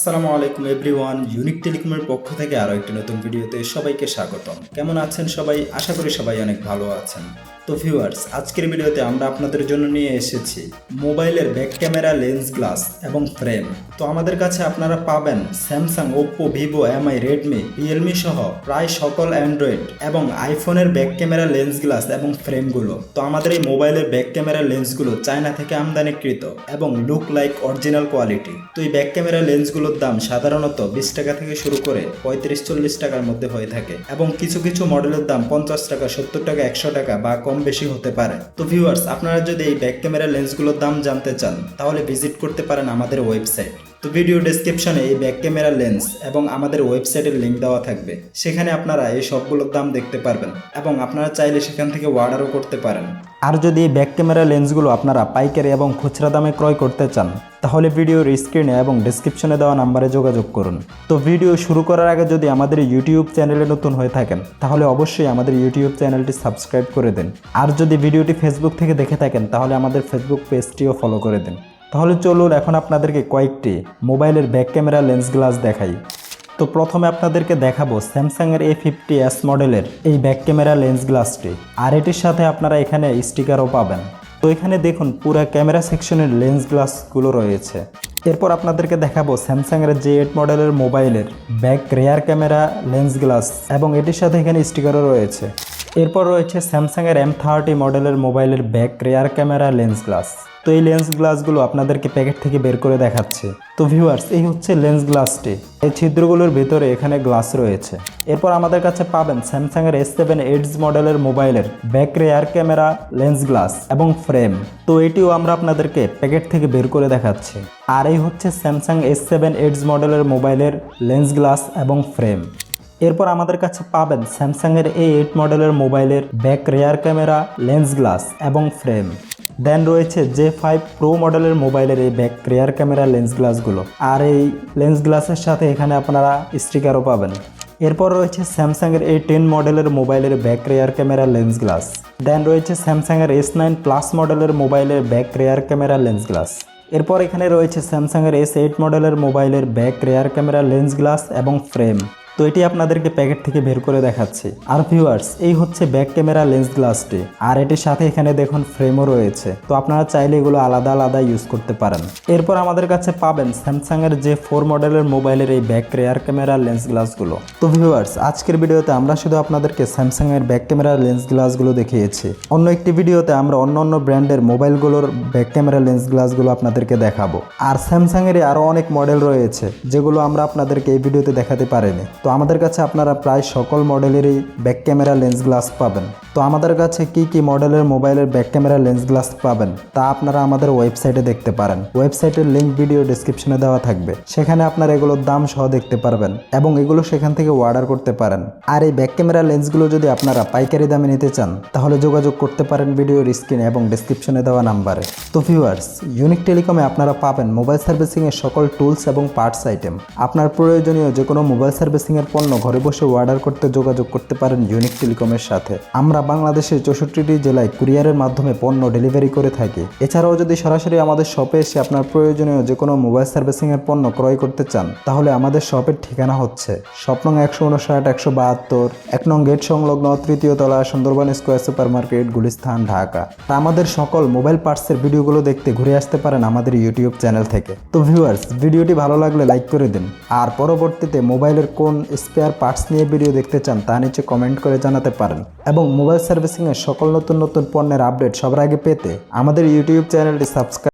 আসসালামু আলাইকুম everyone unique টেলিকমের পক্ষ থেকে আরও একটি নতুন ভিডিওতে সবাইকে স্বাগতম। কেমন আছেন সবাই? আশা করি সবাই অনেক ভালো আছেন। তো ভিউয়ার্স আজকের ভিডিওতে আমরা আপনাদের জন্য নিয়ে এসেছি মোবাইলের ব্যাক ক্যামেরা লেন্স গ্লাস এবং ফ্রেম তো আমাদের কাছে আপনারা পাবেন Samsung Oppo Vivo MI Redmi Realme সহ প্রায় সকল অ্যান্ড্রয়েড এবং আইফোনের ব্যাক ক্যামেরা লেন্স গ্লাস এবং ফ্রেমগুলো তো আমাদের এই মোবাইলের ব্যাক ক্যামেরা লেন্সগুলো চায়না থেকে আমদানিকৃত এবং লুক লাইক অরিজিনাল কোয়ালিটি তো এই ব্যাক ক্যামেরা লেন্সগুলোর দাম সাধারণত বিশ টাকা থেকে শুরু করে পঁয়ত্রিশ, চল্লিশ টাকার মধ্যে হয়ে থাকে এবং কিছু কিছু মডেলের দাম পঞ্চাশ টাকা, সত্তর টাকা, একশো টাকা বা কম বেশি হতে পারে। তো ভিউয়ার্স আপনারা যদি এই ব্যাক ক্যামেরা লেন্সগুলোর দাম জানতে চান, তাহলে ভিজিট করতে পারেন আমাদের ওয়েবসাইট তো ভিডিও ডেসক্রিপশনে এই ব্যাক ক্যামেরা লেন্স এবং আমাদের ওয়েবসাইটের লিঙ্ক দেওয়া থাকবে। সেখানে আপনারা এই সবগুলোর দাম দেখতে পারবেন এবং আপনারা চাইলে সেখান থেকে অর্ডারও করতে পারেন। আর যদি এই ব্যাক ক্যামেরা লেন্সগুলো আপনারা পাইকারি এবং খুচরা দামে ক্রয় করতে চান, তাহলে ভিডিওর স্ক্রিনে এবং ডিসক্রিপশনে দেওয়া নাম্বারে যোগাযোগ করুন। তো ভিডিও শুরু করার আগে যদি আমাদের ইউটিউব চ্যানেলে নতুন হয়ে থাকেন, তাহলে অবশ্যই আমাদের ইউটিউব চ্যানেলটি সাবস্ক্রাইব করে দিন। আর যদি ভিডিওটি ফেসবুক থেকে দেখে থাকেন, তাহলে আমাদের ফেসবুক পেজটিও ফলো করে দিন। তাহলে চলুন এখন আপনাদেরকে কয়েকটি মোবাইলের ব্যাক ক্যামেরা লেন্স গ্লাস দেখাই। তো প্রথমে আপনাদেরকে দেখাবো স্যামসাংয়ের এ ফিফটি এস মডেলের এই ব্যাক ক্যামেরা লেন্স গ্লাসটি। আর এটির সাথে আপনারা এখানে স্টিকারও পাবেন। তো এখানে দেখুন পুরো ক্যামেরা সেকশনের লেন্স গ্লাসগুলো রয়েছে। এরপর আপনাদেরকে দেখাবো স্যামসাংয়ের জে এইট মডেলের মোবাইলের back rear camera lens glass এবং এটির সাথে এখানে স্টিকারও রয়েছে। এরপর রয়েছে স্যামসাংয়ের এম থার্টি মডেলের মোবাইলের back rear camera lens glass তো এই লেন্স গ্লাসগুলো আপনাদেরকে প্যাকেট থেকে বের করে দেখাচ্ছে। তো ভিউয়ার্স এই হচ্ছে লেন্স গ্লাসটি এই ছিদ্রগুলোর ভিতরে এখানে গ্লাস রয়েছে। এরপর আমাদের কাছে পাবেন স্যামসাংয়ের এস সেভেন এইটস মডেলের মোবাইলের back rear camera lens glass এবং ফ্রেম তো এটিও আমরা আপনাদেরকে প্যাকেট থেকে বের করে দেখাচ্ছি। আর এই হচ্ছে স্যামসাং এস সেভেন এইটস মডেলের মোবাইলের লেন্স গ্লাস এবং ফ্রেম এরপর আমাদের কাছে পাবেন স্যামসাংয়ের এ এইট মডেলের মোবাইলের back rear camera lens glass এবং ফ্রেম দেন রয়েছে জে ফাইভ প্রো মডেলের মোবাইলের এই ব্যাক রেয়ার ক্যামেরা লেন্স গ্লাসগুলো আর এই লেন্স গ্লাসের সাথে এখানে আপনারা স্টিকারও পাবেন। এরপর রয়েছে স্যামসাংয়ের এই টেন মডেলের মোবাইলের back rear camera lens glass then রয়েছে স্যামসাংয়ের এস নাইন প্লাস মডেলের মোবাইলের back rear camera lens glass এরপর এখানে রয়েছে স্যামসাংয়ের এস এইট মডেলের মোবাইলের back rear camera lens glass এবং ফ্রেম তো এটি আপনাদেরকে প্যাকেট থেকে বের করে দেখাচ্ছি। আর ভিউয়ার্স এই হচ্ছে ব্যাক ক্যামেরা লেন্স গ্লাসটি আর এটির সাথে এখানে দেখুন ফ্রেমও রয়েছে। তো আপনারা চাইলে এগুলো আলাদা আলাদা ইউজ করতে পারেন। এরপর আমাদের কাছে পাবেন স্যামসাং এর যে ফোর মডেলের মোবাইলের এই ব্যাক রেয়ার ক্যামেরা লেন্স গ্লাসগুলো তো ভিউয়ার্স আজকের ভিডিওতে আমরা শুধু আপনাদেরকে স্যামসাং এর ব্যাক ক্যামেরা লেন্স গ্লাসগুলো দেখিয়েছি। অন্য একটি ভিডিওতে আমরা অন্য অন্য ব্র্যান্ডের মোবাইলগুলোর ব্যাক ক্যামেরা লেন্স গ্লাসগুলো আপনাদেরকে দেখাবো। আর স্যামসাং এর আরও অনেক মডেল রয়েছে, যেগুলো আমরা আপনাদেরকে এই ভিডিওতে দেখাতে পারিনি। তো আমাদের কাছে আপনারা প্রায় সকল মডেলেরই ব্যাক ক্যামেরা লেন্স গ্লাস পাবেন। তো আমাদের কাছে কি কি মডেলের মোবাইলের ব্যাক ক্যামেরা লেন্স গ্লাস পাবেন, তা আপনারা আমাদের ওয়েবসাইটে দেখতে পারেন। ওয়েবসাইটের লিঙ্ক ভিডিও ডিসক্রিপশনে দেওয়া থাকবে। সেখানে আপনারা এগুলোর দাম সহ দেখতে পারবেন এবং এগুলো সেখান থেকে অর্ডার করতে পারেন। আর এই ব্যাক ক্যামেরা লেন্সগুলো যদি আপনারা পাইকারি দামে নিতে চান, তাহলে যোগাযোগ করতে পারেন ভিডিওর স্ক্রিনে এবং ডিসক্রিপশনে দেওয়া নাম্বারে তো ভিউয়ার্স ইউনিক টেলিকমে আপনারা পাবেন মোবাইল সার্ভিসিংয়ের সকল টুলস এবং পার্টস আইটেম আপনার প্রয়োজনীয় যে কোনো মোবাইল সার্ভিসিংয়ের পণ্য ঘরে বসে অর্ডার করতে যোগাযোগ করতে পারেন ইউনিক টেলিকমের সাথে। আমরা বাংলাদেশের চৌষট্টিটি জেলায় কুরিয়ারের মাধ্যমে পণ্য ডেলিভারি করে থাকি। এছাড়াও যদি সরাসরি আমাদের শপে এসে আপনার প্রয়োজনীয় যে কোনো মোবাইল সার্ভিসিংয়ের পণ্য ক্রয় করতে চান, তাহলে আমাদের শপের ঠিকানা হচ্ছে স্বপ্নং একশো উনষাট, একশো বাহাত্তর, এক নং গেট সংলগ্ন তৃতীয় তলা Sundarban square super market Gulistan, Dhaka. তা আমাদের সকল মোবাইল পার্টসের ভিডিওগুলো দেখতে ঘুরে আসতে পারেন আমাদের ইউটিউব চ্যানেল থেকে। তো ভিউয়ার্স ভিডিওটি ভালো লাগলে লাইক করে দিন। আর পরবর্তীতে মোবাইলের কোন স্পেয়ার পার্টস নিয়ে ভিডিও দেখতে চান, তা নিচে কমেন্ট করে জানাতে পারেন। এবং মোবাইল সার্ভিসিংয়ের সকল নতুন নতুন পণ্যের আপডেট সবার আগে পেতে আমাদের ইউটিউব চ্যানেলটি সাবস্ক্রাইব